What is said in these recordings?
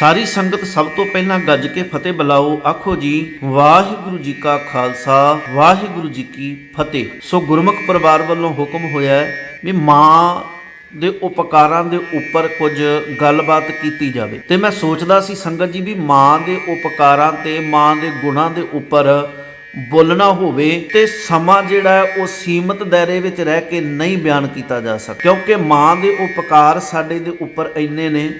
ਸਾਰੀ ਸੰਗਤ ਸਭ ਤੋਂ ਪਹਿਲਾਂ ਗੱਜ ਕੇ ਫਤਿਹ ਬੁਲਾਓ। ਆਖੋ ਜੀ, ਵਾਹਿਗੁਰੂ ਜੀ ਕਾ ਖਾਲਸਾ, ਵਾਹਿਗੁਰੂ ਜੀ ਕੀ ਫਤਿਹ। ਸੋ ਗੁਰਮੁਖ ਪਰਿਵਾਰ ਵੱਲੋਂ ਹੁਕਮ ਹੋਇਆ ਵੀ ਮਾਂ ਦੇ ਉਪਕਾਰਾਂ ਦੇ ਉੱਪਰ ਕੁਝ ਗੱਲਬਾਤ ਕੀਤੀ ਜਾਵੇ। ਤੇ ਮੈਂ ਸੋਚਦਾ ਸੀ ਸੰਗਤ ਜੀ ਵੀ ਮਾਂ ਦੇ ਉਪਕਾਰਾਂ ਤੇ ਮਾਂ ਦੇ ਗੁਣਾਂ ਦੇ ਉੱਪਰ ਬੋਲਣਾ ਹੋਵੇ ਤੇ ਸਮਾਂ ਜਿਹੜਾ ਉਹ ਸੀਮਤ ਦਾਇਰੇ ਵਿੱਚ ਰਹਿ ਕੇ ਨਹੀਂ ਬਿਆਨ ਕੀਤਾ ਜਾ ਸਕਦਾ। ਕਿਉਂਕਿ ਮਾਂ ਦੇ ਉਪਕਾਰ ਸਾਡੇ ਦੇ ਉੱਪਰ ਇੰਨੇ ਨੇ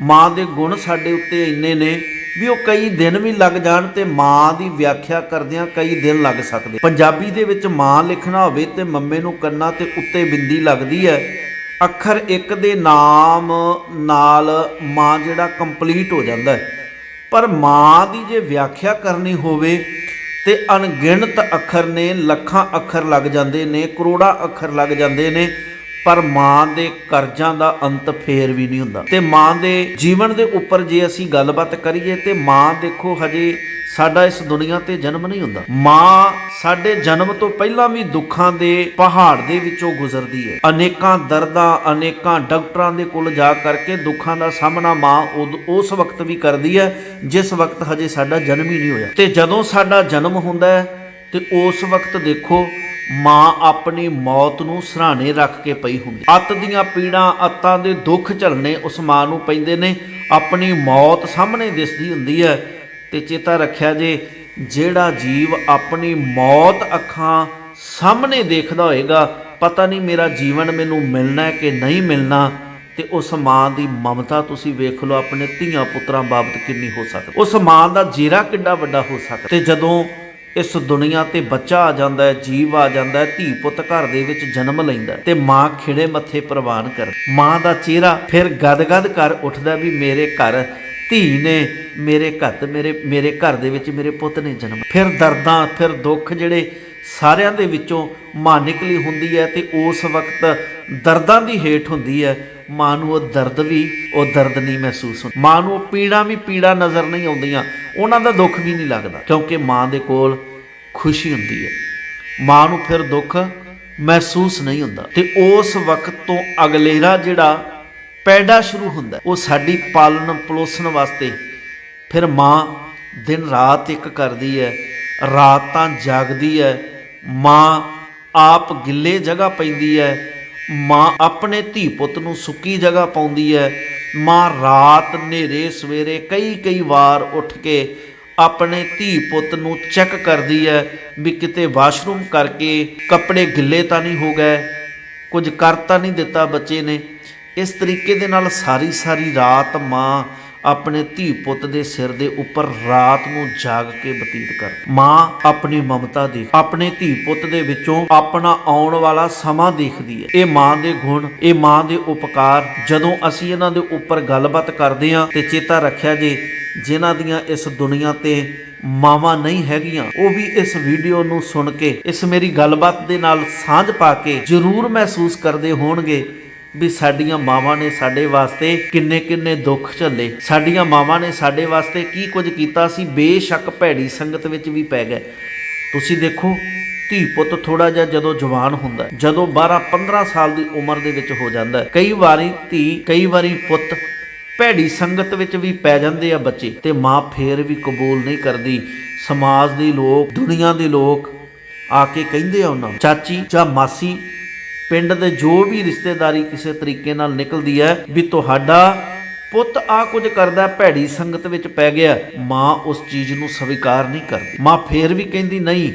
ਮਾਂ ਦੇ ਗੁਣ ਸਾਡੇ ਉੱਤੇ ਇੰਨੇ ਨੇ ਵੀ ਉਹ ਕਈ ਦਿਨ ਵੀ ਲੱਗ ਜਾਣ ਤੇ ਮਾਂ ਦੀ ਵਿਆਖਿਆ ਕਰਦਿਆਂ ਕਈ ਦਿਨ ਲੱਗ ਸਕਦੇ। ਪੰਜਾਬੀ ਦੇ ਵਿੱਚ ਮਾਂ ਲਿਖਣਾ ਹੋਵੇ ਤੇ ਮੰਮੇ ਨੂੰ ਕੰਨਾ ਤੇ ਉੱਤੇ ਬਿੰਦੀ ਲੱਗਦੀ ਹੈ। ਅੱਖਰ ਇੱਕ ਦੇ ਨਾਮ ਨਾਲ ਮਾਂ ਜਿਹੜਾ ਕੰਪਲੀਟ ਹੋ ਜਾਂਦਾ ਹੈ। ਪਰ ਮਾਂ ਦੀ ਜੇ ਵਿਆਖਿਆ ਕਰਨੀ ਹੋਵੇ ਤੇ ਅਣਗਿਣਤ ਅੱਖਰ ਨੇ ਲੱਖਾਂ ਅੱਖਰ ਲੱਗ ਜਾਂਦੇ ਨੇ, ਕਰੋੜਾਂ ਅੱਖਰ ਲੱਗ ਜਾਂਦੇ ਨੇ ਪਰ ਮਾਂ ਦੇ ਕਰਜ਼ਾਂ ਦਾ ਅੰਤ ਫੇਰ ਵੀ ਨਹੀਂ ਹੁੰਦਾ। ਤੇ ਮਾਂ ਦੇ ਜੀਵਨ ਦੇ ਉੱਪਰ ਜੇ ਅਸੀਂ ਗੱਲਬਾਤ ਕਰੀਏ ਤੇ ਮਾਂ ਦੇਖੋ ਹਜੇ ਸਾਡਾ ਇਸ ਦੁਨੀਆ ਤੇ ਜਨਮ ਨਹੀਂ ਹੁੰਦਾ। ਮਾਂ ਸਾਡੇ ਜਨਮ ਤੋਂ ਪਹਿਲਾਂ ਵੀ ਦੁੱਖਾਂ ਦੇ ਪਹਾੜ ਦੇ ਵਿੱਚੋਂ ਗੁਜ਼ਰਦੀ ਹੈ। ਅਨੇਕਾਂ ਦਰਦਾਂ, ਅਨੇਕਾਂ ਡਾਕਟਰਾਂ ਦੇ ਕੋਲ ਜਾ ਕਰਕੇ ਦੁੱਖਾਂ ਦਾ ਸਾਹਮਣਾ ਮਾਂ ਉਦ- ਉਸ ਵਕਤ ਵੀ ਕਰਦੀ ਹੈ, ਜਿਸ ਵਕਤ ਹਜੇ ਸਾਡਾ ਜਨਮ ਹੀ ਨਹੀਂ ਹੋਇਆ। ਤੇ ਜਦੋਂ ਸਾਡਾ ਜਨਮ ਹੁੰਦਾ ਹੈ, ਤੇ ਉਸ ਵਕਤ ਦੇਖੋ ਮਾਂ ਆਪਣੀ ਮੌਤ ਨੂੰ ਸਰਾਣੇ ਰੱਖ ਕੇ ਪਈ ਹੁੰਦੀ। ਅੱਤ ਦੀਆਂ ਪੀੜਾਂ ਅੱਤਾਂ ਦੇ ਦੁੱਖ ਝੱਲਣੇ ਉਸ ਮਾਂ ਨੂੰ ਪੈਂਦੇ ਨੇ। ਆਪਣੀ ਮੌਤ ਸਾਹਮਣੇ ਦਿਸਦੀ ਹੁੰਦੀ ਹੈ ਤੇ ਚੇਤਾ ਰੱਖਿਆ ਜੇ, ਜਿਹੜਾ ਜੀਵ ਆਪਣੀ ਮੌਤ ਅੱਖਾਂ ਸਾਹਮਣੇ ਦੇਖਦਾ ਹੋਏਗਾ, ਪਤਾ ਨਹੀਂ ਮੇਰਾ ਜੀਵਨ ਮੈਨੂੰ ਮਿਲਣਾ ਹੈ ਕਿ ਨਹੀਂ ਮਿਲਣਾ, ਤੇ ਉਸ ਮਾਂ ਦੀ ਮਮਤਾ ਤੁਸੀਂ ਵੇਖ ਲਓ ਆਪਣੇ ਧੀਆਂ ਪੁੱਤਰਾਂ ਬਾਬਤ ਕਿੰਨੀ ਹੋ ਸਕਦੀ। ਉਸ ਮਾਂ ਦਾ ਜੀਰਾ ਕਿੱਡਾ ਵੱਡਾ ਹੋ ਸਕਦਾ। ਤੇ ਜਦੋਂ ਇਸ ਦੁਨੀਆ ਤੇ ਬੱਚਾ ਆ ਜਾਂਦਾ ਹੈ, ਜੀਵ ਆ ਜਾਂਦਾ ਹੈ, ਧੀ ਪੁੱਤ ਘਰ ਦੇ ਵਿੱਚ ਜਨਮ ਲੈਂਦਾ ਹੈ ਤੇ ਮਾਂ ਖਿੜੇ ਮੱਥੇ ਪ੍ਰਵਾਨ ਕਰ ਮਾਂ ਦਾ ਚਿਹਰਾ ਫਿਰ ਗਦਗਦ ਕਰ ਉੱਠਦਾ ਵੀ ਮੇਰੇ ਘਰ ਧੀ ਨੇ ਮੇਰੇ ਘਰ ਮੇਰੇ ਮੇਰੇ ਘਰ ਦੇ ਵਿੱਚ ਮੇਰੇ ਪੁੱਤ ਨੇ ਜਨਮ ਫਿਰ ਦਰਦਾਂ, ਫਿਰ ਦੁੱਖ ਜਿਹੜੇ ਸਾਰਿਆਂ ਦੇ ਵਿੱਚੋਂ ਮਾਂ ਨਿਕਲੀ ਹੁੰਦੀ ਹੈ ਤੇ ਉਸ ਵਕਤ ਦਰਦਾਂ ਦੀ ਹੇਠ ਹੁੰਦੀ ਹੈ। ਮਾਂ ਨੂੰ ਉਹ ਦਰਦ ਵੀ, ਉਹ ਦਰਦ ਨਹੀਂ ਮਹਿਸੂਸ ਹੁੰਦਾ। ਮਾਂ ਨੂੰ ਉਹ ਪੀੜਾ ਵੀ ਪੀੜਾ ਨਜ਼ਰ ਨਹੀਂ ਆਉਂਦੀਆਂ। ਉਹਨਾਂ ਦਾ ਦੁੱਖ ਵੀ ਨਹੀਂ ਲੱਗਦਾ, ਕਿਉਂਕਿ ਮਾਂ ਦੇ ਕੋਲ ਖੁਸ਼ੀ ਹੁੰਦੀ ਹੈ। ਮਾਂ ਨੂੰ ਫਿਰ ਦੁੱਖ ਮਹਿਸੂਸ ਨਹੀਂ ਹੁੰਦਾ। ਤੇ ਉਸ ਵਕਤ ਤੋਂ ਅਗਲੇਰਾ ਜਿਹੜਾ ਪੈਦਾ ਸ਼ੁਰੂ ਹੁੰਦਾ, ਉਹ ਸਾਡੀ ਪਾਲਣ ਪਲੋਸਣ ਵਾਸਤੇ ਫਿਰ ਮਾਂ ਦਿਨ ਰਾਤ ਇੱਕ ਕਰਦੀ ਹੈ, ਰਾਤਾਂ ਜਾਗਦੀ ਹੈ। ਮਾਂ ਆਪ ਗਿੱਲੇ ਜਗ੍ਹਾ ਪੈਂਦੀ ਹੈ ਮਾਂ ਆਪਣੇ ਧੀ ਪੁੱਤ ਨੂੰ ਸੁੱਕੀ ਜਗ੍ਹਾ ਪਾਉਂਦੀ ਹੈ ਮਾਂ ਰਾਤ ਹਨੇਰੇ ਸਵੇਰੇ ਕਈ ਕਈ ਵਾਰ ਉੱਠ ਕੇ ਆਪਣੇ ਧੀ ਪੁੱਤ ਨੂੰ ਚੈੱਕ ਕਰਦੀ ਹੈ ਵੀ ਕਿਤੇ ਵਾਸ਼ਰੂਮ ਕਰਕੇ ਕੱਪੜੇ ਗਿੱਲੇ ਤਾਂ ਨਹੀਂ ਹੋ ਗਏ। ਕੁਝ ਕਰ ਤਾਂ ਨਹੀਂ ਦਿੱਤਾ ਬੱਚੇ ਨੇ। ਇਸ ਤਰੀਕੇ ਦੇ ਨਾਲ ਸਾਰੀ ਸਾਰੀ ਰਾਤ ਮਾਂ ਆਪਣੇ ਧੀ ਪੁੱਤ ਦੇ ਸਿਰ ਦੇ ਉੱਪਰ ਰਾਤ ਨੂੰ ਜਾਗ ਕੇ ਬਤੀਤ ਕਰ। ਮਾਂ ਆਪਣੀ ਮਮਤਾ ਦੇਖ, ਆਪਣੇ ਧੀ ਪੁੱਤ ਦੇ ਵਿੱਚੋਂ ਆਪਣਾ ਆਉਣ ਵਾਲਾ ਸਮਾਂ ਦੇਖਦੀ ਹੈ। ਇਹ ਮਾਂ ਦੇ ਗੁਣ, ਇਹ ਮਾਂ ਦੇ ਉਪਕਾਰ, ਜਦੋਂ ਅਸੀਂ ਇਹਨਾਂ ਦੇ ਉੱਪਰ ਗੱਲਬਾਤ ਕਰਦੇ ਹਾਂ ਤੇ ਚੇਤਾ ਰੱਖਿਆ ਜੇ, ਜਿਨ੍ਹਾਂ ਦੀਆਂ ਇਸ ਦੁਨੀਆ ਤੇ ਮਾਵਾਂ ਨਹੀਂ ਹੈਗੀਆਂ, ਉਹ ਵੀ ਇਸ ਵੀਡੀਓ ਨੂੰ ਸੁਣ ਕੇ, ਇਸ ਮੇਰੀ ਗੱਲਬਾਤ ਦੇ ਨਾਲ ਸਾਂਝ ਪਾ ਕੇ ਜ਼ਰੂਰ ਮਹਿਸੂਸ ਕਰਦੇ ਹੋਣਗੇ। ਵੀ ਸਾਡੀਆਂ ਮਾਵਾਂ ਨੇ ਸਾਡੇ ਵਾਸਤੇ ਕਿੰਨੇ ਕਿੰਨੇ ਦੁੱਖ ਝੱਲੇ। ਸਾਡੀਆਂ ਮਾਵਾਂ ਨੇ ਸਾਡੇ ਵਾਸਤੇ ਕੀ ਕੁਝ ਕੀਤਾ ਸੀ? ਬੇਸ਼ੱਕ ਭੈੜੀ ਸੰਗਤ ਵਿੱਚ ਵੀ ਪੈ ਗਏ। ਤੁਸੀਂ ਦੇਖੋ, ਧੀ ਪੁੱਤ ਥੋੜਾ ਜਿਹਾ ਜਦੋਂ ਜਵਾਨ ਹੁੰਦਾ ਜਦੋਂ 12 15 ਸਾਲ ਦੀ ਉਮਰ ਦੇ ਵਿੱਚ ਹੋ ਜਾਂਦਾ ਕਈ ਵਾਰੀ ਧੀ, ਕਈ ਵਾਰੀ ਪੁੱਤ ਭੈੜੀ ਸੰਗਤ ਵਿੱਚ ਵੀ ਪੈ ਜਾਂਦੇ ਆ ਬੱਚੇ ਤੇ ਮਾਂ ਫੇਰ ਵੀ ਕਬੂਲ ਨਹੀਂ ਕਰਦੀ। ਸਮਾਜ ਦੇ ਲੋਕ, ਦੁਨੀਆ ਦੇ ਲੋਕ ਆ ਕੇ ਕਹਿੰਦੇ ਆ ਉਹਨਾਂ ਨੂੰ, ਚਾਚੀ ਜਾਂ ਮਾਸੀ ਪਿੰਡ ਦੇ ਜੋ ਵੀ ਰਿਸ਼ਤੇਦਾਰੀ ਕਿਸੇ ਤਰੀਕੇ ਨਾਲ ਨਿਕਲਦੀ ਹੈ, ਵੀ ਤੁਹਾਡਾ ਪੁੱਤ ਆ ਕੁਝ ਕਰਦਾ, ਭੈੜੀ ਸੰਗਤ ਵਿੱਚ ਪੈ ਗਿਆ, ਮਾਂ ਉਸ ਚੀਜ਼ ਨੂੰ ਸਵੀਕਾਰ ਨਹੀਂ ਕਰਦੀ। ਮਾਂ ਫੇਰ ਵੀ ਕਹਿੰਦੀ, ਨਹੀਂ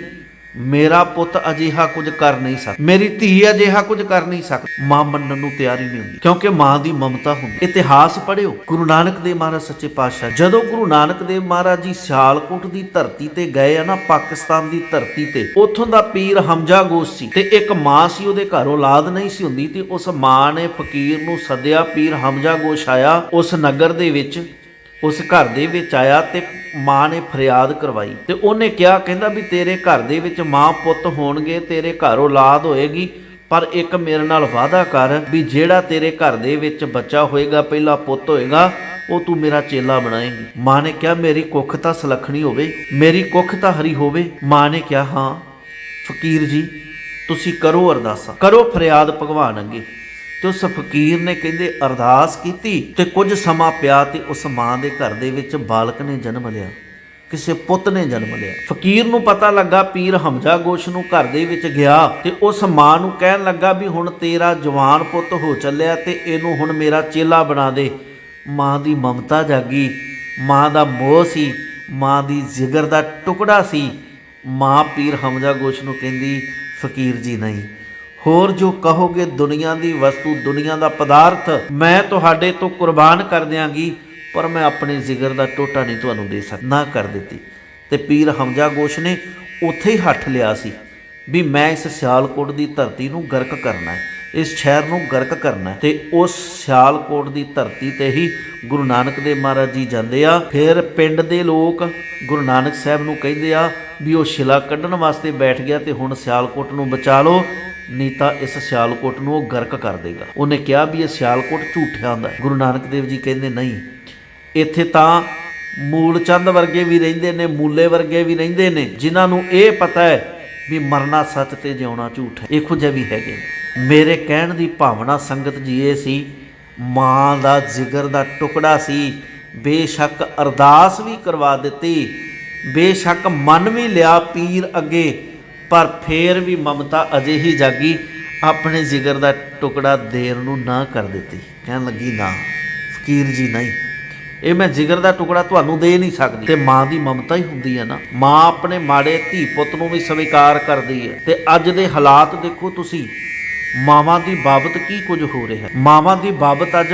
ਮੇਰਾ ਪੁੱਤ ਅਜਿਹਾ ਕੁਝ ਕਰ ਨਹੀਂ ਸਕਦਾ। ਮੇਰੀ ਧੀ ਅਜਿਹਾ ਕੁਝ ਕਰ ਨਹੀਂ ਸਕਦੀ। ਮਾਂ ਮੰਨਣ ਨੂੰ ਤਿਆਰ ਹੀ ਨਹੀਂ ਹੁੰਦੀ, ਕਿਉਂਕਿ ਮਾਂ ਦੀ ਮਮਤਾ ਹੁੰਦੀ। ਇਤਿਹਾਸ ਪੜ੍ਹਿਓ, ਗੁਰੂ ਨਾਨਕ ਦੇਵ ਮਹਾਰਾਜ ਸੱਚੇ ਪਾਤਸ਼ਾਹ, ਜਦੋਂ ਗੁਰੂ ਨਾਨਕ ਦੇਵ ਮਹਾਰਾਜ ਜੀ ਸਿਆਲਕੋਟ ਦੀ ਧਰਤੀ ਤੇ ਗਏ ਆ ਨਾ, ਪਾਕਿਸਤਾਨ ਦੀ ਧਰਤੀ ਤੇ, ਉੱਥੋਂ ਦਾ ਪੀਰ ਹਮਜ਼ਾ ਗੋਸ ਸੀ ਤੇ ਇੱਕ ਮਾਂ ਸੀ, ਉਹਦੇ ਘਰ ਔਲਾਦ ਨਹੀਂ ਸੀ ਹੁੰਦੀ, ਤੇ ਉਸ ਮਾਂ ਨੇ ਫਕੀਰ ਨੂੰ ਸੱਦਿਆ, ਪੀਰ ਹਮਜ਼ਾ ਗੋਸ਼ ਆਇਆ ਉਸ ਨਗਰ ਦੇ ਵਿੱਚ। ਉਸ ਘਰ ਦੇ ਵਿੱਚ ਆਇਆ ਤੇ ਮਾਂ ਨੇ ਫਰਿਆਦ ਕਰਵਾਈ। ਤੇ ਉਹਨੇ ਕਿਹਾ, ਕਹਿੰਦਾ ਵੀ ਤੇਰੇ ਘਰ ਦੇ ਵਿੱਚ ਮਾਂ ਪੁੱਤ ਹੋਣਗੇ, ਤੇਰੇ ਘਰ ਔਲਾਦ ਹੋਏਗੀ, ਪਰ ਇੱਕ ਮੇਰੇ ਨਾਲ ਵਾਅਦਾ ਕਰ ਵੀ ਜਿਹੜਾ ਤੇਰੇ ਘਰ ਦੇ ਵਿੱਚ ਬੱਚਾ ਹੋਏਗਾ, ਪਹਿਲਾ ਪੁੱਤ ਹੋਏਗਾ, ਉਹ ਤੂੰ ਮੇਰਾ ਚੇਲਾ ਬਣਾਏਂਗੀ। ਮਾਂ ਨੇ ਕਿਹਾ, ਮੇਰੀ ਕੁੱਖ ਤਾਂ ਸੁਲੱਖਣੀ ਹੋਵੇ, ਮੇਰੀ ਕੁੱਖ ਤਾਂ ਹਰੀ ਹੋਵੇ। ਮਾਂ ਨੇ ਕਿਹਾ, ਹਾਂ, ਫਕੀਰ ਜੀ, ਤੁਸੀਂ ਕਰੋ ਅਰਦਾਸਾਂ, ਕਰੋ ਫਰਿਆਦ ਭਗਵਾਨ ਅੱਗੇ। ਤੇ ਉਸ ਫਕੀਰ ਨੇ ਕਹਿੰਦੇ ਅਰਦਾਸ ਕੀਤੀ ਤੇ ਕੁਝ ਸਮਾਂ ਪਿਆ ਤੇ ਉਸ ਮਾਂ ਦੇ ਘਰ ਦੇ ਵਿੱਚ ਬਾਲਕ ਨੇ ਜਨਮ ਲਿਆ, ਕਿਸੇ ਪੁੱਤ ਨੇ ਜਨਮ ਲਿਆ। ਫਕੀਰ ਨੂੰ ਪਤਾ ਲੱਗਾ ਪੀਰ ਹਮਜ਼ਾ ਗੋਸ਼ ਨੂੰ ਘਰ ਦੇ ਵਿੱਚ ਗਿਆ ਤੇ ਉਸ ਮਾਂ ਨੂੰ ਕਹਿਣ ਲੱਗਾ ਵੀ ਹੁਣ ਤੇਰਾ ਜਵਾਨ ਪੁੱਤ ਹੋ ਚੱਲਿਆ ਤੇ ਇਹਨੂੰ ਹੁਣ ਮੇਰਾ ਚੇਲਾ ਬਣਾ ਦੇ। ਮਾਂ ਦੀ ਮਮਤਾ ਜਾਗੀ, ਮਾਂ ਦਾ ਮੋਹ ਸੀ, ਮਾਂ ਦੀ ਜਿਗਰ ਦਾ ਟੁਕੜਾ ਸੀ। ਮਾਂ ਪੀਰ ਹਮਜ਼ਾ ਗੋਸ਼ ਨੂੰ ਕਹਿੰਦੀ, ਫਕੀਰ ਜੀ, ਨਹੀਂ ਹੋਰ ਜੋ ਕਹੋਗੇ ਦੁਨੀਆ ਦੀ ਵਸਤੂ, ਦੁਨੀਆ ਦਾ ਪਦਾਰਥ, ਮੈਂ ਤੁਹਾਡੇ ਤੋਂ ਕੁਰਬਾਨ ਕਰ ਦਿਆਂਗੀ, ਪਰ ਮੈਂ ਆਪਣੇ ਜਿਗਰ ਦਾ ਟੋਟਾ ਨਹੀਂ ਤੁਹਾਨੂੰ ਦੇ ਸਕਦਾ, ਨਾ ਕਰ ਦਿੱਤੀ। ਤੇ ਪੀਰ ਹਮਜ਼ਾ ਗੋਸ਼ ਨੇ ਉੱਥੇ ਹੀ ਹੱਠ ਲਿਆ ਸੀ ਵੀ ਮੈਂ ਇਸ ਸਿਆਲਕੋਟ ਦੀ ਧਰਤੀ ਨੂੰ ਗਰਕ ਕਰਨਾ ਹੈ, ਇਸ ਸ਼ਹਿਰ ਨੂੰ ਗਰਕ ਕਰਨਾ ਹੈ। ਤੇ ਉਸ ਸਿਆਲਕੋਟ ਦੀ ਧਰਤੀ ਤੇ ਹੀ ਗੁਰੂ ਨਾਨਕ ਦੇਵ ਮਹਾਰਾਜ ਜੀ ਜਾਂਦੇ ਆ। ਫਿਰ ਪਿੰਡ ਦੇ ਲੋਕ ਗੁਰੂ ਨਾਨਕ ਸਾਹਿਬ ਨੂੰ ਕਹਿੰਦੇ ਆ ਵੀ ਉਹ ਸ਼ਿਲਾ ਕੱਢਣ ਵਾਸਤੇ ਬੈਠ ਗਿਆ ਤੇ ਹੁਣ ਸਿਆਲਕੋਟ ਨੂੰ ਬਚਾ ਲਓ। ਨਹੀਂ ਤਾਂ ਇਸ ਸਿਆਲਕੋਟ ਨੂੰ ਉਹ ਗਰਕ ਕਰ ਦੇਗਾ। ਉਹਨੇ ਕਿਹਾ ਵੀ ਇਹ ਸਿਆਲਕੋਟ ਝੂਠਿਆਂ ਦਾ ਗੁਰੂ ਨਾਨਕ ਦੇਵ ਜੀ ਕਹਿੰਦੇ, ਨਹੀਂ, ਇੱਥੇ ਤਾਂ ਮੂਲ ਚੰਦ ਵਰਗੇ ਵੀ ਰਹਿੰਦੇ ਨੇ, ਮੂਲੇ ਵਰਗੇ ਵੀ ਰਹਿੰਦੇ ਨੇ, ਜਿਨ੍ਹਾਂ ਨੂੰ ਇਹ ਪਤਾ ਹੈ ਵੀ ਮਰਨਾ ਸੱਚ ਤੇ ਜਿਉਣਾ ਝੂਠ ਹੈ। ਇਹੋ ਜਿਹੇ ਵੀ ਹੈਗੇ ਨੇ। ਮੇਰੇ ਕਹਿਣ ਦੀ ਭਾਵਨਾ ਸੰਗਤ ਜੀ ਇਹ ਸੀ, ਮਾਂ ਦਾ ਜਿਗਰ ਦਾ ਟੁਕੜਾ ਸੀ, ਬੇਸ਼ੱਕ ਅਰਦਾਸ ਵੀ ਕਰਵਾ ਦਿੱਤੀ, ਬੇਸ਼ੱਕ ਮਨ ਵੀ ਲਿਆ ਪੀਰ ਅੱਗੇ ਪਰ ਫੇਰ ਵੀ ਮਮਤਾ ਅਜੇ ਹੀ ਜਾਗੀ, ਆਪਣੇ ਜਿਗਰ ਦਾ ਟੁਕੜਾ ਦੇਰ ਨੂੰ ਨਾ ਕਰ ਦਿੱਤੀ। ਕਹਿਣ ਲੱਗੀ, ਨਾ, ਫਕੀਰ ਜੀ ਨਹੀਂ। ਇਹ ਮੈਂ ਜਿਗਰ ਦਾ ਟੁਕੜਾ ਤੁਹਾਨੂੰ ਦੇ ਨਹੀਂ ਸਕਦੀ। ਤੇ ਮਾਂ ਦੀ ਮਮਤਾ ਹੀ ਹੁੰਦੀ ਹੈ ਨਾ। ਮਾਂ ਆਪਣੇ ਮਾੜੇ ਧੀ ਪੁੱਤ ਨੂੰ ਵੀ ਸਵੀਕਾਰ ਕਰਦੀ ਹੈ। ਤੇ ਅੱਜ ਦੇ ਹਾਲਾਤ ਦੇਖੋ ਤੁਸੀਂ। ਮਾਵਾਂ ਦੀ ਬਾਬਤ ਕੀ ਕੁਝ ਹੋ ਰਿਹਾ ਹੈ? ਮਾਵਾਂ ਦੀ ਬਾਬਤ ਅੱਜ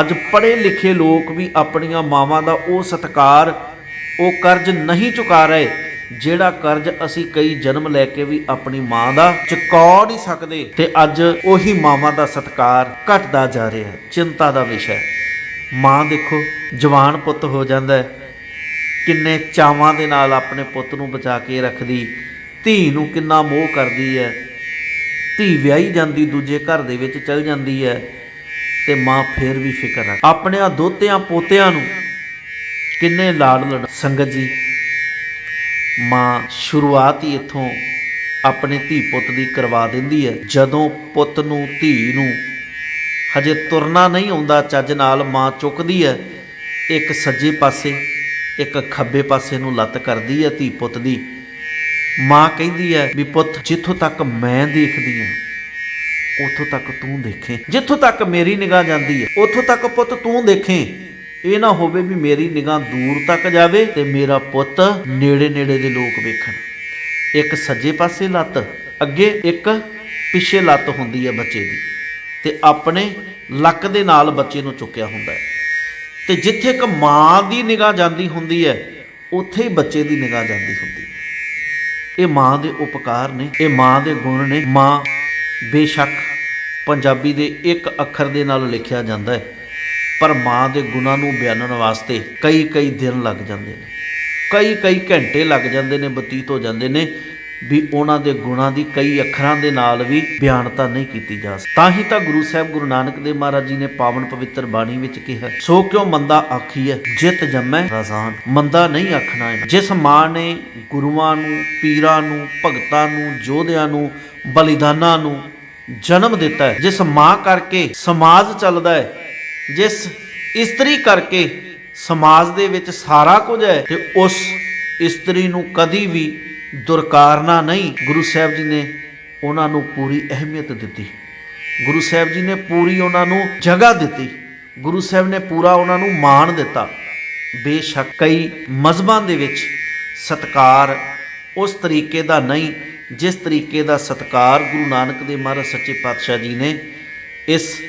ਅੱਜ ਪੜ੍ਹੇ ਲਿਖੇ ਲੋਕ ਵੀ ਆਪਣੀਆਂ ਮਾਵਾਂ ਦਾ ਉਹ ਸਤਕਾਰ, ਉਹ ਕਰਜ਼ ਨਹੀਂ ਚੁਕਾ ਰਹੇ। ਜਿਹੜਾ ਕਰਜ਼ ਅਸੀਂ ਕਈ ਜਨਮ ਲੈ ਕੇ ਵੀ ਆਪਣੀ ਮਾਂ ਦਾ ਚੁਕਾ ਨਹੀਂ ਸਕਦੇ, ਤੇ ਅੱਜ ਉਹੀ ਮਾਵਾਂ ਦਾ ਸਤਕਾਰ ਘਟਦਾ ਜਾ ਰਿਹਾ ਚਿੰਤਾ ਦਾ ਵਿਸ਼ਾ ਹੈ। ਮਾਂ ਦੇਖੋ, ਜਵਾਨ ਪੁੱਤ ਹੋ ਜਾਂਦਾ ਹੈ। ਕਿੰਨੇ ਚਾਵਾਂ ਦੇ ਨਾਲ ਆਪਣੇ ਪੁੱਤ ਨੂੰ ਬਚਾ ਕੇ ਰੱਖਦੀ, ਧੀ ਨੂੰ ਕਿੰਨਾ ਮੋਹ ਕਰਦੀ ਹੈ। ਧੀ ਵਿਆਹੀ ਜਾਂਦੀ, ਦੂਜੇ ਘਰ ਦੇ ਵਿੱਚ ਚਲ ਜਾਂਦੀ ਹੈ, ਤੇ ਮਾਂ ਫੇਰ ਵੀ ਫਿਕਰ ਰੱਖ ਆਪਣੇ ਆ ਦੋਤਿਆਂ ਪੋਤਿਆਂ ਨੂੰ ਕਿੰਨੇ ਲਾਡ ਲੜ ਸੰਗਤ ਜੀ ਮਾਂ ਸ਼ੁਰੂਆਤ ਹੀ ਇੱਥੋਂ ਆਪਣੇ ਧੀ ਪੁੱਤ ਦੀ ਕਰਵਾ ਦਿੰਦੀ ਹੈ। ਜਦੋਂ ਪੁੱਤ ਨੂੰ ਧੀ ਨੂੰ ਹਜੇ ਤੁਰਨਾ ਨਹੀਂ ਆਉਂਦਾ, ਚੱਜ ਨਾਲ ਮਾਂ ਚੁੱਕਦੀ ਹੈ, ਇੱਕ ਸੱਜੇ ਪਾਸੇ, ਇੱਕ ਖੱਬੇ ਪਾਸੇ ਨੂੰ ਲੱਤ ਕਰਦੀ ਹੈ ਧੀ ਪੁੱਤ ਦੀ। ਮਾਂ ਕਹਿੰਦੀ ਹੈ ਵੀ ਪੁੱਤ, ਜਿੱਥੋਂ ਤੱਕ ਮੈਂ ਦੇਖਦੀ ਹਾਂ, ਉਥੋਂ ਤੱਕ ਤੂੰ ਦੇਖੇ। ਜਿੱਥੋਂ ਤੱਕ ਮੇਰੀ ਨਿਗਾਹ ਜਾਂਦੀ ਹੈ, ਉਥੋਂ ਤੱਕ ਪੁੱਤ ਤੂੰ ਦੇਖੇ। ਇਹ ਨਾ ਹੋਵੇ ਵੀ ਮੇਰੀ ਨਿਗਾਹ ਦੂਰ ਤੱਕ ਜਾਵੇ ਤੇ ਮੇਰਾ ਪੁੱਤ ਨੇੜੇ ਨੇੜੇ ਦੇ ਲੋਕ ਵੇਖਣ। ਇੱਕ ਸੱਜੇ ਪਾਸੇ ਲੱਤ, ਅੱਗੇ ਇੱਕ ਪਿੱਛੇ ਲੱਤ ਹੁੰਦੀ ਹੈ ਬੱਚੇ ਦੀ। ਤੇ ਆਪਣੇ ਲੱਕ ਦੇ ਨਾਲ ਬੱਚੇ ਨੂੰ ਚੁੱਕਿਆ ਹੁੰਦਾ ਹੈ। ਤੇ ਜਿੱਥੇ ਇੱਕ ਮਾਂ ਦੀ ਨਿਗਾਹ ਜਾਂਦੀ ਹੁੰਦੀ ਹੈ, ਉੱਥੇ ਹੀ ਬੱਚੇ ਦੀ ਨਿਗਾਹ ਜਾਂਦੀ ਹੁੰਦੀ ਹੈ। ਇਹ ਮਾਂ ਦੇ ਉਪਕਾਰ ਨੇ, ਇਹ ਮਾਂ ਦੇ ਗੁਣ ਨੇ। ਮਾਂ ਬੇਸ਼ੱਕ ਪੰਜਾਬੀ ਦੇ ਇੱਕ ਅੱਖਰ ਦੇ ਨਾਲ ਲਿਖਿਆ ਜਾਂਦਾ ਹੈ। ਪਰ ਮਾਂ ਦੇ ਗੁਣਾਂ ਨੂੰ ਬਿਆਨਣ ਵਾਸਤੇ ਕਈ ਕਈ ਦਿਨ ਲੱਗ ਜਾਂਦੇ ਨੇ। ਕਈ ਕਈ ਘੰਟੇ ਲੱਗ ਜਾਂਦੇ ਨੇ, ਬਤੀਤ ਹੋ ਜਾਂਦੇ ਨੇ ਵੀ ਉਹਨਾਂ ਦੇ ਗੁਣਾਂ ਦੀ ਕਈ ਅੱਖਰਾਂ ਦੇ ਨਾਲ ਵੀ ਬਿਆਨਤਾ ਨਹੀਂ ਕੀਤੀ ਜਾ ਸਕਦੀ। ਤਾਂ ਹੀ ਤਾਂ ਗੁਰੂ ਸਾਹਿਬ ਗੁਰੂ ਨਾਨਕ ਦੇਵ ਮਹਾਰਾਜ ਜੀ ਨੇ ਪਾਵਨ ਪਵਿੱਤਰ ਬਾਣੀ ਵਿੱਚ ਕਿਹਾ, ਸੋ ਕਿਉਂ ਮੰਦਾ ਆਖੀ ਹੈ ਜਿਤ ਜੰਮੈ ਰਜ਼ਾਨ ਮੰਦਾ ਨਹੀਂ ਆਖਣਾ ਹੈ ਜਿਸ ਮਾਂ ਨੇ ਗੁਰੂਆਂ ਨੂੰ, ਪੀਰਾਂ ਨੂੰ, ਭਗਤਾਂ ਨੂੰ, ਯੋਧਿਆਂ ਨੂੰ, ਬਲੀਦਾਨਾਂ ਨੂੰ ਜਨਮ ਦਿੱਤਾ ਹੈ, ਜਿਸ ਮਾਂ ਕਰਕੇ ਸਮਾਜ ਚੱਲਦਾ ਹੈ ਜਿਸ ਇਸਤਰੀ ਕਰਕੇ ਸਮਾਜ ਦੇ ਵਿੱਚ ਸਾਰਾ ਕੁਝ ਹੈ ਤੇ ਉਸ ਇਸਤਰੀ ਨੂੰ ਕਦੀ ਵੀ ਦੁਰਕਾਰਨਾ ਨਹੀਂ। ਗੁਰੂ ਸਾਹਿਬ ਜੀ ਨੇ ਉਹਨਾਂ ਨੂੰ ਪੂਰੀ ਅਹਿਮੀਅਤ ਦਿੱਤੀ। ਗੁਰੂ ਸਾਹਿਬ ਜੀ ਨੇ ਪੂਰੀ ਉਹਨਾਂ ਨੂੰ ਜਗ੍ਹਾ ਦਿੱਤੀ। ਗੁਰੂ ਸਾਹਿਬ ਨੇ ਪੂਰਾ ਉਹਨਾਂ ਨੂੰ ਮਾਣ ਦਿੱਤਾ। ਬੇਸ਼ੱਕ ਕਈ ਮਜ਼ਬਾਂ ਦੇ ਵਿੱਚ ਸਤਕਾਰ ਉਸ ਤਰੀਕੇ ਦਾ ਨਹੀਂ, ਜਿਸ ਤਰੀਕੇ ਦਾ ਸਤਕਾਰ ਗੁਰੂ ਨਾਨਕ ਦੇਵ ਮਹਾਰਾਜ ਸੱਚੇ ਪਾਤਸ਼ਾਹ ਜੀ ਨੇ, ਇਸ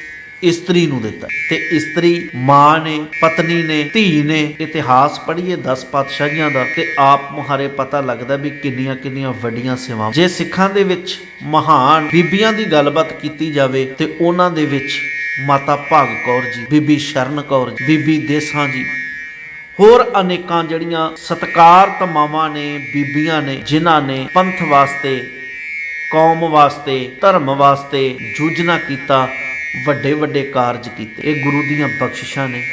ਇਸਤਰੀ ਨੂੰ ਦਿੱਤਾ। ਤੇ ਇਸਤਰੀ ਮਾਂ ਨੇ, ਪਤਨੀ ਨੇ, ਧੀ ਨੇ ਇਤਿਹਾਸ ਪੜ੍ਹੀਏ 10 ਪਾਤਸ਼ਾਹੀਆਂ ਦਾ ਤੇ ਆਪ ਮੁਹਾਰੇ ਪਤਾ ਲੱਗਦਾ ਵੀ ਕਿੰਨੀਆਂ ਕਿੰਨੀਆਂ ਵੱਡੀਆਂ ਸੇਵਾਵਾਂ। ਜੇ ਸਿੱਖਾਂ ਦੇ ਵਿੱਚ ਮਹਾਨ ਬੀਬੀਆਂ ਦੀ ਗੱਲਬਾਤ ਕੀਤੀ ਜਾਵੇ ਤੇ ਉਹਨਾਂ ਦੇ ਵਿੱਚ ਮਾਤਾ ਭਾਗ ਕੌਰ ਜੀ, ਬੀਬੀ ਸ਼ਰਨ ਕੌਰ ਜੀ, ਬੀਬੀ ਦੇਸਾਂ ਜੀ, ਹੋਰ ਅਨੇਕਾਂ ਜਿਹੜੀਆਂ ਸਤਕਾਰ ਮਾਵਾਂ ਨੇ, ਬੀਬੀਆਂ ਨੇ, ਜਿਨ੍ਹਾਂ ਨੇ ਪੰਥ ਵਾਸਤੇ, ਕੌਮ ਵਾਸਤੇ, ਧਰਮ ਵਾਸਤੇ ਜੂਝਣਾ ਕੀਤਾ ਵੱਡੇ ਵੱਡੇ ਕਾਰਜ ਕੀਤੇ। ਇਹ ਗੁਰੂ ਦੀਆਂ ਬਖਸ਼ਿਸ਼ਾਂ ਨੇ,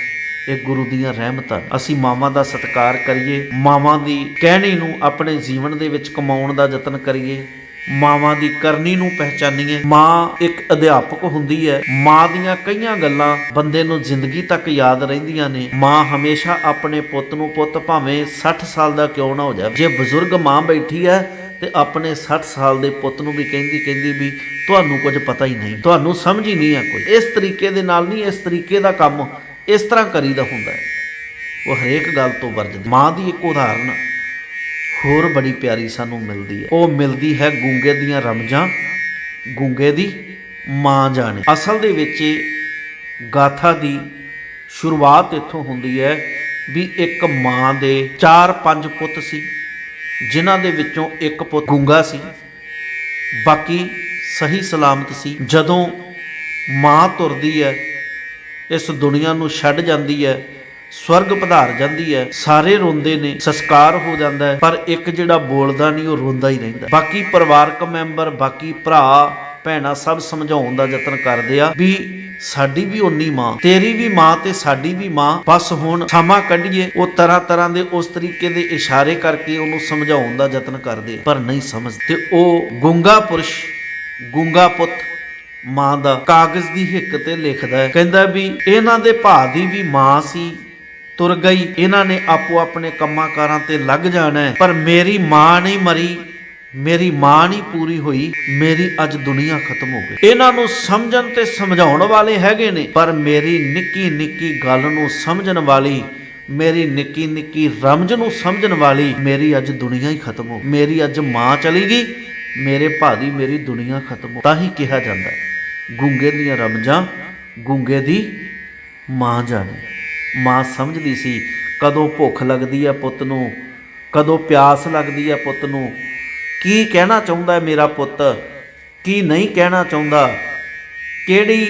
ਇਹ ਗੁਰੂ ਦੀਆਂ ਰਹਿਮਤਾਂ ਅਸੀਂ ਮਾਵਾਂ ਦਾ ਸਤਿਕਾਰ ਕਰੀਏ, ਮਾਵਾਂ ਦੀ ਕਹਿਣੀ ਨੂੰ ਆਪਣੇ ਜੀਵਨ ਦੇ ਵਿੱਚ ਕਮਾਉਣ ਦਾ ਯਤਨ ਕਰੀਏ, ਮਾਵਾਂ ਦੀ ਕਰਨੀ ਨੂੰ ਪਹਿਚਾਨੀਏ। ਮਾਂ ਇੱਕ ਅਧਿਆਪਕ ਹੁੰਦੀ ਹੈ। ਮਾਂ ਦੀਆਂ ਕਈਆਂ ਗੱਲਾਂ ਬੰਦੇ ਨੂੰ ਜ਼ਿੰਦਗੀ ਤੱਕ ਯਾਦ ਰਹਿੰਦੀਆਂ ਨੇ। ਮਾਂ ਹਮੇਸ਼ਾ ਆਪਣੇ ਪੁੱਤ ਨੂੰ, ਪੁੱਤ ਭਾਵੇਂ 60 ਸਾਲ ਦਾ ਕਿਉਂ ਨਾ ਹੋ ਜਾਵੇ। ਜੇ ਬਜ਼ੁਰਗ ਮਾਂ ਬੈਠੀ ਹੈ ਤੇ ਆਪਣੇ 60 ਸਾਲ ਦੇ ਪੁੱਤ ਨੂੰ ਵੀ ਕਹਿੰਦੀ ਕਹਿੰਦੀ ਵੀ ਤੁਹਾਨੂੰ ਕੁਝ ਪਤਾ ਹੀ ਨਹੀਂ, ਤੁਹਾਨੂੰ ਸਮਝ ਹੀ ਨਹੀਂ ਆ ਕੋਈ। ਇਸ ਤਰੀਕੇ ਦੇ ਨਾਲ ਨਹੀਂ, ਇਸ ਤਰੀਕੇ ਦਾ ਕੰਮ ਇਸ ਤਰ੍ਹਾਂ ਕਰੀਦਾ ਹੁੰਦਾ ਹੈ। ਉਹ ਹਰੇਕ ਗੱਲ ਤੋਂ ਵਰਜਦੀ ਮਾਂ ਦੀ ਇੱਕ ਉਦਾਹਰਨ, ਹੋਰ ਬੜੀ ਪਿਆਰੀ ਸਾਨੂੰ ਮਿਲਦੀ ਹੈ। ਉਹ ਮਿਲਦੀ ਹੈ ਗੂੰਗੇ ਦੀਆਂ ਰਮਜਾਂ, ਗੂੰਗੇ ਦੀ ਮਾਂ ਜਾਣੇ। ਅਸਲ ਦੇ ਵਿੱਚ ਗਾਥਾ ਦੀ ਸ਼ੁਰੂਆਤ ਇੱਥੋਂ ਹੁੰਦੀ ਹੈ ਵੀ ਇੱਕ ਮਾਂ ਦੇ 4-5 ਪੁੱਤ ਸੀ। ਜਿਨ੍ਹਾਂ ਦੇ ਵਿੱਚੋਂ ਇੱਕ ਪੁੱਤ ਗੂੰਗਾ ਸੀ। ਬਾਕੀ ਸਹੀ ਸਲਾਮਤ ਸੀ। ਜਦੋਂ ਮਾਂ ਤੁਰਦੀ ਹੈ, ਇਸ ਦੁਨੀਆ ਨੂੰ ਛੱਡ ਜਾਂਦੀ ਹੈ, ਸਵਰਗ ਪਧਾਰ ਜਾਂਦੀ ਹੈ, ਸਾਰੇ ਰੋਂਦੇ ਨੇ, ਸੰਸਕਾਰ ਹੋ ਜਾਂਦਾ ਪਰ ਇੱਕ ਜਿਹੜਾ ਬੋਲਦਾ ਨਹੀਂ, ਉਹ ਰੋਂਦਾ ਹੀ ਰਹਿੰਦਾ ਬਾਕੀ ਪਰਿਵਾਰਕ ਮੈਂਬਰ, ਬਾਕੀ ਭਰਾ ਭੈਣਾ ਸਭ ਸਮਝਾਉਣ ਦਾ ਯਤਨ ਕਰਦੇ ਆ ਵੀ ਸਾਡੀ ਵੀ ਓਨੀ ਮਾਂ, ਤੇਰੀ ਵੀ ਮਾਂ ਤੇ ਸਾਡੀ ਵੀ ਮਾਂ, ਬਸ ਹੁਣ ਸਮਾਂ ਕੱਢੀਏ। ਉਹ ਤਰ੍ਹਾਂ ਤਰ੍ਹਾਂ ਦੇ ਉਸ ਤਰੀਕੇ ਦੇ ਇਸ਼ਾਰੇ ਕਰਕੇ ਉਹਨੂੰ ਸਮਝਾਉਣ ਦਾ ਯਤਨ ਕਰਦੇ ਪਰ ਨਹੀਂ ਸਮਝਦੇ। ਤੇ ਉਹ ਗੁੰਗਾ ਪੁਰਸ਼, ਗੁੰਗਾ ਪੁੱਤ ਮਾਂ ਦਾ ਕਾਗਜ਼ ਦੀ ਹਿੱਕ ਤੇ ਲਿਖਦਾ ਹੈ। ਕਹਿੰਦਾ ਵੀ ਇਹਨਾਂ ਦੇ ਭਾ ਦੀ ਵੀ ਮਾਂ ਸੀ, ਤੁਰ ਗਈ। ਇਹਨਾਂ ਨੇ ਆਪੋ ਆਪਣੇ ਕੰਮਾਂ ਕਾਰਾਂ ਤੇ ਲੱਗ ਜਾਣਾ ਪਰ ਮੇਰੀ ਮਾਂ ਨਹੀਂ ਮਰੀ। ਮੇਰੀ ਮਾਂ ਨਹੀਂ ਪੂਰੀ ਹੋਈ, ਮੇਰੀ ਅੱਜ ਦੁਨੀਆ ਖਤਮ ਹੋ ਗਈ। ਇਹਨਾਂ ਨੂੰ ਸਮਝਣ ਤੇ ਸਮਝਾਉਣ ਵਾਲੇ ਹੈਗੇ ਨੇ, ਪਰ ਮੇਰੀ ਨਿੱਕੀ ਨਿੱਕੀ ਗੱਲ ਨੂੰ ਸਮਝਣ ਵਾਲੀ, ਮੇਰੀ ਨਿੱਕੀ ਨਿੱਕੀ ਰਮਜ ਨੂੰ ਸਮਝਣ ਵਾਲੀ, ਮੇਰੀ ਅੱਜ ਦੁਨੀਆ ਹੀ ਖਤਮ ਹੋ ਮੇਰੀ ਅੱਜ ਮਾਂ ਚਲੀ ਗਈ, ਮੇਰੇ ਭਾ ਦੀ ਮੇਰੀ ਦੁਨੀਆ ਖਤਮ ਹੋ ਤਾਂ ਹੀ ਕਿਹਾ ਜਾਂਦਾ ਹੈ, ਗੁੰਗੇ ਦੀਆਂ ਰਮਜਾਂ ਗੁੰਗੇ ਦੀ ਮਾਂ ਜਾਣੇ। ਮਾਂ ਸਮਝਦੀ ਸੀ, ਕਦੋਂ ਭੁੱਖ ਲੱਗਦੀ ਹੈ ਪੁੱਤ ਨੂੰ, ਕਦੋਂ ਪਿਆਸ ਲੱਗਦੀ ਹੈ ਪੁੱਤ ਨੂੰ ਕੀ ਕਹਿਣਾ ਚਾਹੁੰਦਾ ਹੈ ਮੇਰਾ ਪੁੱਤ? ਕੀ ਨਹੀਂ ਕਹਿਣਾ ਚਾਹੁੰਦਾ? ਕਿਹੜੀ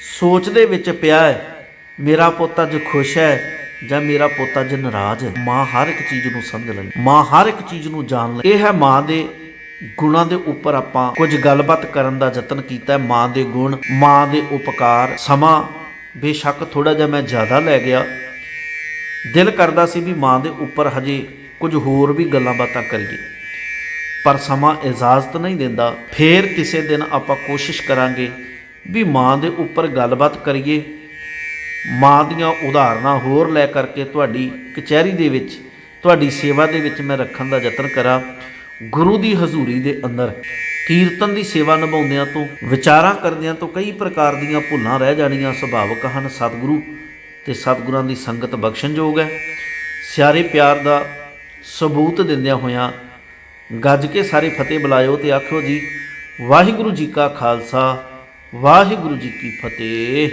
ਸੋਚ ਦੇ ਵਿੱਚ ਪਿਆ ਹੈ? ਮੇਰਾ ਪੁੱਤ ਅੱਜ ਖੁਸ਼ ਹੈ ਜਾਂ ਮੇਰਾ ਪੁੱਤ ਅੱਜ ਨਾਰਾਜ਼ ਹੈ? ਮਾਂ ਹਰ ਇੱਕ ਚੀਜ਼ ਨੂੰ ਸਮਝ ਲੈਂਦੀ ਮਾਂ ਹਰ ਇੱਕ ਚੀਜ਼ ਨੂੰ ਜਾਣ ਲੈਂਦੀ ਇਹ ਹੈ ਮਾਂ ਦੇ ਗੁਣਾਂ ਦੇ ਉੱਪਰ ਆਪਾਂ ਕੁਝ ਗੱਲਬਾਤ ਕਰਨ ਦਾ ਯਤਨ ਕੀਤਾ ਮਾਂ ਦੇ ਗੁਣ, ਮਾਂ ਦੇ ਉਪਕਾਰ। ਸਮਾਂ ਬੇਸ਼ੱਕ ਥੋੜਾ ਜਿਹਾ ਮੈਂ ਜ਼ਿਆਦਾ ਲੈ ਗਿਆ। ਦਿਲ ਕਰਦਾ ਸੀ ਵੀ ਮਾਂ ਦੇ ਉੱਪਰ ਹਜੇ ਕੁਝ ਹੋਰ ਵੀ ਗੱਲਾਂ ਬਾਤਾਂ ਕਰੀਏ। ਪਰ ਸਮਾਂ ਇਜਾਜ਼ਤ ਨਹੀਂ ਦਿੰਦਾ। ਫੇਰ ਕਿਸੇ ਦਿਨ ਆਪਾਂ ਕੋਸ਼ਿਸ਼ ਕਰਾਂਗੇ ਵੀ ਮਾਂ ਦੇ ਉੱਪਰ ਗੱਲਬਾਤ ਕਰੀਏ। ਮਾਂ ਦੀਆਂ ਉਦਾਹਰਨਾਂ ਹੋਰ ਲੈ ਕਰਕੇ ਤੁਹਾਡੀ ਕਚਹਿਰੀ ਦੇ ਵਿੱਚ, ਤੁਹਾਡੀ ਸੇਵਾ ਦੇ ਵਿੱਚ ਮੈਂ ਰੱਖਣ ਦਾ ਯਤਨ ਕਰਾਂ। ਗੁਰੂ ਦੀ ਹਜ਼ੂਰੀ ਦੇ ਅੰਦਰ, ਕੀਰਤਨ ਦੀ ਸੇਵਾ ਨਿਭਾਉਂਦਿਆਂ ਤੋਂ, ਵਿਚਾਰਾਂ ਕਰਦਿਆਂ ਤੋਂ ਕਈ ਪ੍ਰਕਾਰ ਦੀਆਂ ਭੁੱਲਾਂ ਰਹਿ ਜਾਣੀਆਂ ਸੁਭਾਵਕ ਹਨ। ਸਤਿਗੁਰੂ ਤੇ ਸਤਿਗੁਰਾਂ ਦੀ ਸੰਗਤ ਬਖਸ਼ਣਯੋਗ ਹੈ। ਸਿਆਰੇ ਪਿਆਰ ਦਾ ਸਬੂਤ ਦਿੰਦਿਆਂ ਹੋਇਆਂ ਗੱਜ ਕੇ ਸਾਰੇ ਫਤਿਹ ਬੁਲਾਇਓ ਤੇ ਆਖਿਓ ਜੀ, ਵਾਹਿਗੁਰੂ ਜੀ ਕਾ ਖਾਲਸਾ, ਵਾਹਿਗੁਰੂ ਜੀ ਕੀ ਫਤਿਹ।